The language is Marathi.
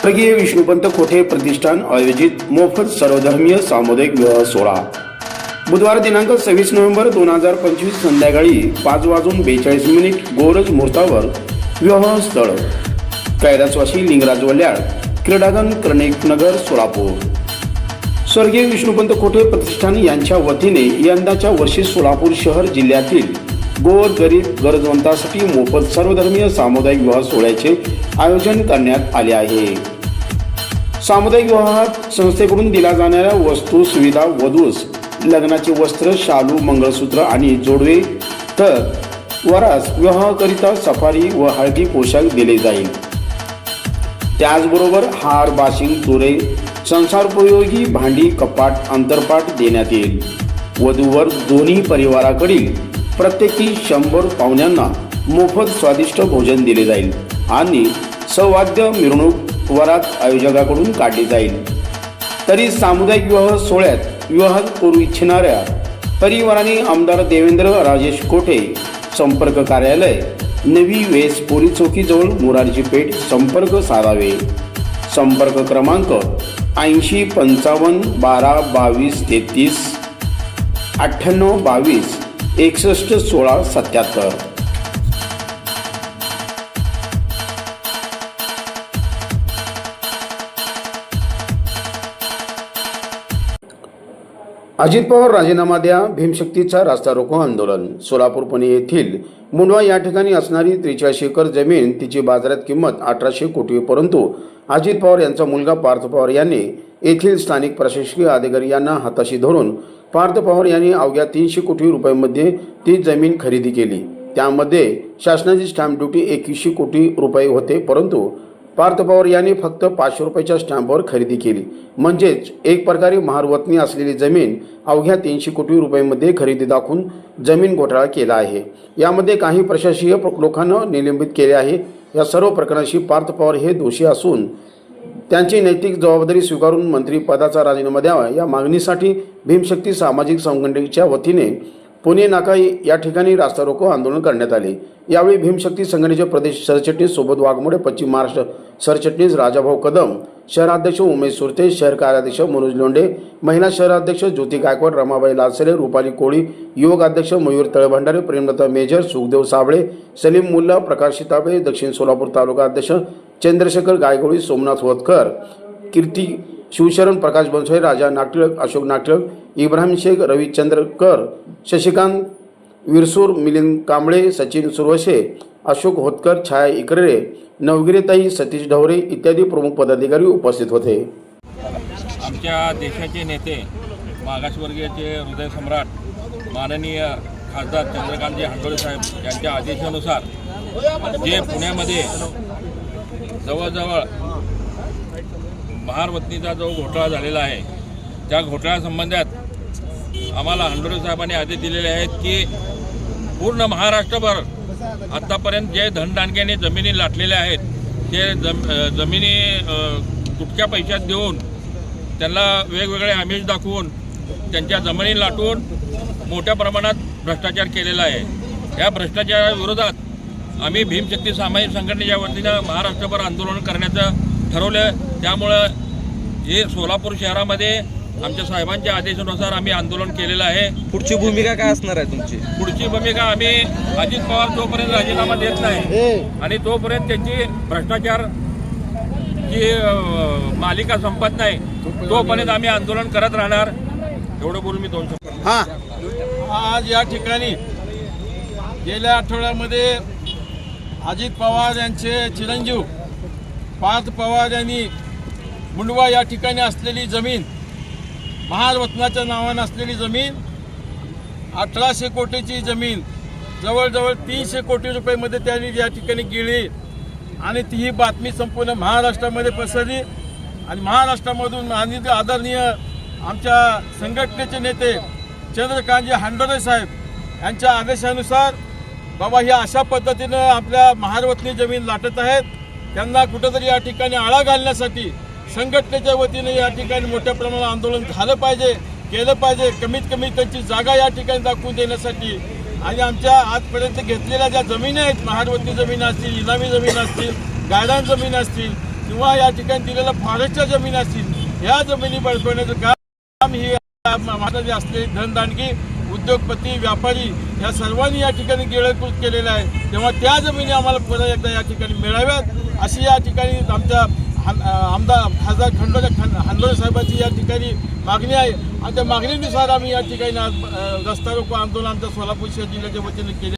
स्वर्गीय विष्णुपंत कोठे प्रतिष्ठान आयोजित? मोफत सर्वधर्मीय सामुदायिक विवाह सोहळा. बुधवार दिनांक सव्वीस नोव्हेंबर दोन हजार पंचवीस संध्याकाळी पाच वाजून बेचाळीस मिनिट गोरज मुहूर्तावर विवाह स्थळ कैलासवासी लिंगराज वल्याड क्रीडांगण कर्णिक नगर सोलापूर. स्वर्गीय विष्णुपंत कोठे प्रतिष्ठान यांच्या वतीने यंदाच्या वर्षी सोलापूर शहर जिल्ह्यातील गोर गरीब गरजवंतासाठी मोफत सर्वधर्मीय सामुदायिक विवाह सोहळ्याचे आयोजन करण्यात आले आहे. सामुदायिक विवाहात संस्थेकडून दिल्या जाणाऱ्या वस्तू सुविधा वधूस लग्नाचे वस्त्र शालू मंगळसूत्र आणि जोडवे तर वरास विवाहाकरिता सफारी व हळदी पोशाख दिले जाईल. त्याचबरोबर हार बाशिंग तुरे संसारोपयोगी भांडी कपाट अंतरपाट देण्यात येईल. वधूवर दोन्ही परिवाराकडील प्रत्येकी शंभर पाहुण्यांना मोफत स्वादिष्ट भोजन दिले जाईल आणि सवाद्य मिरवणूक वरात आयोजकाकडून काढली जाईल. तरी सामुदायिक विवाह सोहळ्यात विवाह करू इच्छिणाऱ्या परिवाराने आमदार देवेंद्र राजेश कोठे संपर्क कार्यालय नवी वेस पोलीस चौकीजवळ मुरारजी पेठ संपर्क साधावे संपर्क क्रमांक ऐंशी पंचावन्न बारा बावीस तेहतीस अठ्ठ्याण्णव बावीस एकसष्ट सोळा सत्याहत्तर. अजित पवार राजीनामा द्या भीमशक्तीचा रास्ता रोको आंदोलन. सोलापूर पुणे येथील मुंडवा या ठिकाणी असणारी त्रेचाळीस एकर जमीन तिची बाजारात किंमत अठराशे कोटी परंतु अजित पवार यांचा मुलगा पार्थ पवार यांनी येथील स्थानिक प्रशासकीय अधिकारी यांना हाताशी धरून पार्थ पवार यांनी अवघ्या तीनशे कोटी रुपयांमध्ये ती जमीन खरेदी केली. त्यामध्ये शासनाची स्टॅम्प ड्युटी एकवीसशे कोटी रुपये होते परंतु पार्थ पवार यांनी फक्त पाचशे रुपयाच्या स्टॅम्पवर खरेदी केली. म्हणजेच एक प्रकारे महारवतनी असलेली जमीन अवघ्या तीनशे कोटी रुपयांमध्ये खरेदी दाखवून जमीन घोटाळा केला आहे. यामध्ये काही प्रशासकीय लोकांना निलंबित केले आहे. या सर्व प्रकरणाशी पार्थ पवार हे दोषी असून त्यांची नैतिक जबाबदारी स्वीकारून मंत्रीपदाचा राजीनामा द्यावा या मागणीसाठी भीमशक्ती सामाजिक संघटनेच्या वतीने पुणे नाका या ठिकाणी रास्ता रोको आंदोलन करण्यात आले. यावेळी भीमशक्ती संघटनेचे प्रदेश सरचिटणीस सोबत वाघमोडे पश्चिम महाराष्ट्र सरचिटणीस राजाभाऊ कदम शहराध्यक्ष उमेश सुरते शहर कार्याध्यक्ष मनोज लोंढे महिला शहराध्यक्ष ज्योती गायकवाड रमाबाई लालसरे रुपाली कोळी युवक अध्यक्ष मयूर तळभंडारे प्रेमलता मेजर सुखदेव साबळे सलीम मुल्ला प्रकाश शिताबे दक्षिण सोलापूर तालुका अध्यक्ष चंद्रशेखर गायगोळी सोमनाथ वतकर कीर्ती शिवशरण प्रकाश बनसोळे राजा नागटिळक अशोक नागटिळक इब्राहिम शेख रविचंद्रकर शशिकांत विरसूर मिलिंद कांबळे सचिन सुरवशे अशोक होतकर छाया इकरे नवगिरेताई सतीश ढवरे इत्यादी प्रमुख पदाधिकारी उपस्थित होते. आमच्या देशाचे नेते मागासवर्गीयाचे हृदयसम्राट माननीय खासदार चंद्रकांतजी हांडोळे साहेब यांच्या आदेशानुसार जे पुण्यामध्ये जवळजवळ महारवतनीचा जो घोटाळा झालेला आहे त्या घोटाळ्यासंबंधात आम्हाला हंडोरे साहेबांनी आदेश दिलेले आहेत की पूर्ण महाराष्ट्रभर आत्तापर्यंत जे धनदानक्याने जमिनी लाटलेल्या आहेत ते जम जमिनी अ, तुटक्या पैशात देऊन त्यांना वेगवेगळे आमिष दाखवून त्यांच्या जमिनी लाटून मोठ्या प्रमाणात भ्रष्टाचार केलेला आहे. या भ्रष्टाचाराविरोधात आम्ही भीमशक्ती सामाजिक संघटनेच्या वतीनं महाराष्ट्रभर आंदोलन करण्याचं ठरवलं त्यामुळं हे सोलापूर शहरामध्ये आमच्या साहेबांच्या आदेशानुसार आम्ही आंदोलन केलेलं आहे. पुढची भूमिका काय असणार आहे तुमची? पुढची भूमिका आम्ही अजित पवार जोपर्यंत राजीनामा देत नाही. आणि तोपर्यंत त्यांची भ्रष्टाचार जी मालिका संपत नाही तोपर्यंत आम्ही आंदोलन करत राहणार. एवढं बोलून मी दोन शब्द आज या ठिकाणी गेल्या आठवड्यामध्ये अजित पवार यांचे चिरंजीव पार्थ पवार यांनी मुंडवा या ठिकाणी असलेली जमीन महारत्नाच्या नावानं असलेली जमीन अठराशे कोटीची जमीन जवळजवळ तीनशे कोटी रुपयेमध्ये त्यांनी या ठिकाणी गेली. आणि ती ही बातमी संपूर्ण महाराष्ट्रामध्ये पसरली. आणि महाराष्ट्रामधून आणि आदरणीय आमच्या संघटनेचे नेते चंद्रकांतजी हांडोरे साहेब यांच्या आदेशानुसार बाबा ही अशा पद्धतीनं आपल्या महारवतनी जमीन लाटत आहेत. त्यांना कुठंतरी या ठिकाणी आळा घालण्यासाठी संघटनेच्या वतीने या ठिकाणी मोठ्या प्रमाणात आंदोलन झालं पाहिजे केलं पाहिजे. कमीत कमी त्यांची जागा या ठिकाणी दाखवून देण्यासाठी आणि आमच्या आजपर्यंत घेतलेल्या ज्या जमिनी आहेत महाडवती जमीन असतील इनामी जमीन असतील गायरान जमीन असतील किंवा या ठिकाणी दिलेल्या फॉरेस्टच्या जमीन असतील या जमिनी बळकवण्याचं काम ही महाराष्ट्राचे असलेली धनदानगी उद्योगपती व्यापारी या सर्वांनी या ठिकाणी गिळकृत केलेलं आहे. तेव्हा त्या जमिनी आम्हाला पुन्हा एकदा या ठिकाणी मिळाव्यात. अशी या ठिकाणी आमच्या आमदार खासदार खंडोजा खंड हांडोरे साहेबांची या ठिकाणी मागणी आहे. आणि त्या मागणीनुसार आम्ही या ठिकाणी आज रस्ता रोको आंदोलन आमच्या सोलापूर शहर जिल्ह्याच्या वतीने केले.